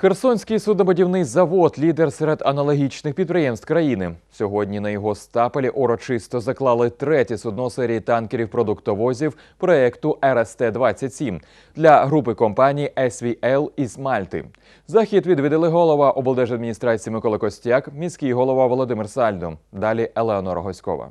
Херсонський суднобудівний завод лідер серед аналогічних підприємств країни. Сьогодні на його стапелі урочисто заклали третє судно серії танкерів продуктовозів проекту РСТ-27 для групи компаній SVL із Мальти. Захід відвідали голова облдержадміністрації Микола Костяк, міський голова Володимир Сальдо. Далі Елеонора Госькова.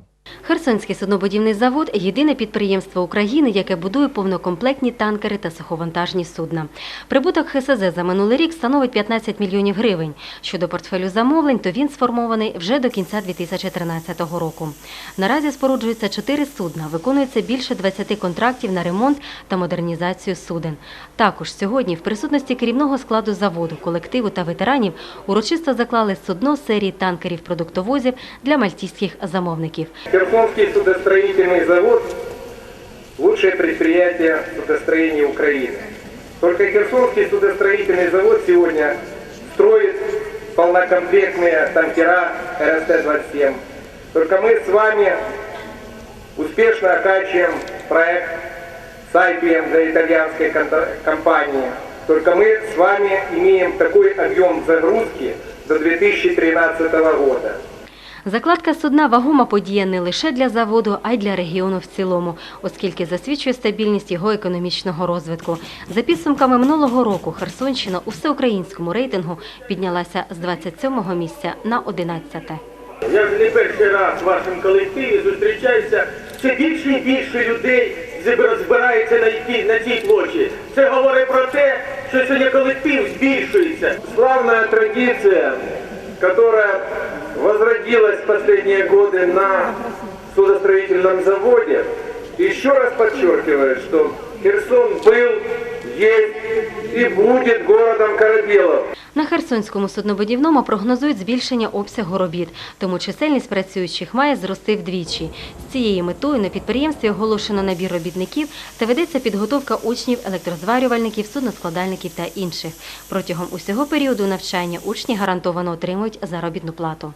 Херсонський суднобудівний завод – єдине підприємство України, яке будує повнокомплектні танкери та суховантажні судна. Прибуток ХСЗ за минулий рік становить 15 мільйонів гривень. Щодо портфелю замовлень, то він сформований вже до кінця 2013 року. Наразі споруджується 4 судна, виконується більше 20 контрактів на ремонт та модернізацію суден. Також сьогодні в присутності керівного складу заводу, колективу та ветеранів урочисто заклали судно серії танкерів-продуктовозів для мальтійських замовників. Херсонский судостроительный завод – лучшее предприятие судостроения Украины. Только Херсонский судостроительный завод сегодня строит полнокомплектные танкера РСТ-27. Только мы с вами успешно оканчиваем проект с IPM для итальянской компании. Только мы с вами имеем такой объем загрузки до 2013 года. Закладка судна вагома подія не лише для заводу, а й для регіону в цілому, оскільки засвідчує стабільність його економічного розвитку. За підсумками минулого року Херсонщина у всеукраїнському рейтингу піднялася з 27-го місця на 11-те. Я вже не перший раз в вашому колективі зустрічаюся. Все більше і більше людей збирається на, цій- на цій площі. Це говорить про те, що сьогодні колектив збільшується. Славная традиция, которая возродилась в последние годы на судостроительном заводе, еще раз подчеркивает, что Херсон был, есть и будет городом корабелов. На Херсонському суднобудівному прогнозують збільшення обсягу робіт, тому чисельність працюючих має зрости вдвічі. З цією метою на підприємстві оголошено набір робітників та ведеться підготовка учнів, електрозварювальників, судноскладальників та інших. Протягом усього періоду навчання учні гарантовано отримують заробітну плату.